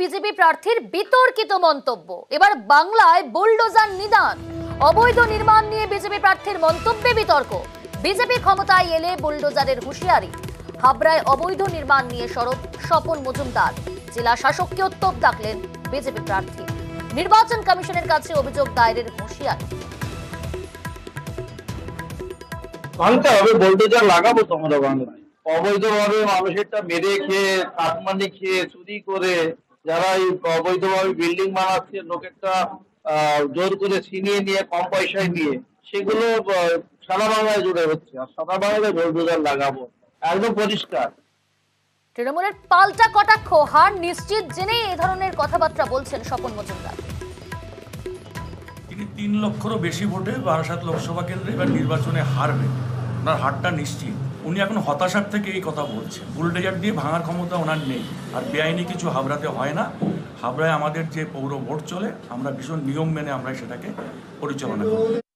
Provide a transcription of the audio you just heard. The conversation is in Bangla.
বিজেপি প্রার্থীর বিতর্কিত মন্তব্য। এবার বাংলায় বুলডোজার নিদান। অবৈধ নির্মাণ নিয়ে বিজেপি প্রার্থীর মন্তব্যে বিতর্ক। বিজেপি ক্ষমতায় এলে বুলডোজারের হুঁশিয়ারি। হাবড়ায় অবৈধ নির্মাণ নিয়ে সরব স্বপন মজুমদার। জেলা শাসককে উত্তপ ডাকলেন বিজেপি প্রার্থী। নির্বাচন কমিশনের কাছে অভিযোগ দায়েরের হুঁশিয়ারি। ভাঙতে হবে, বোল্ডোজার লাগাবো তো বাংলায়। অবৈধভাবে মানুষেরটা মেরে খেয়ে কাটমানি খেয়ে, চুরি করে যারা এই অবৈধভাবে বিল্ডিং বানাচ্ছে লোকেরটা আহ, জোর করে ছিনিয়ে নিয়ে কম পয়সায় নিয়ে সেগুলো সারা বাংলায় জুড়ে হচ্ছে। আর সারা বাংলায় বোল্ডোজার লাগাবো। একদম পরিষ্কার। তৃণমূলের পাল্টা কটাক্ষ হার নিশ্চিত জেনে এ ধরনের কথাবার্তা বলছেন স্বপন মজুমদার। তিনি তিন লক্ষেরও বেশি ভোটে বারাসাত লোকসভা কেন্দ্রে এবার নির্বাচনে হারবেন। ওনার হারটা নিশ্চিত। উনি এখন হতাশার থেকে এই কথা বলছেন। বুলডেজার দিয়ে ভাঙার ক্ষমতা ওনার নেই। আর বেআইনি কিছু হাবড়াতে হয় না। হাবড়ায় আমাদের যে পৌর ভোট চলে, আমরা ভীষণ নিয়ম মেনে আমরা সেটাকে পরিচালনা করি।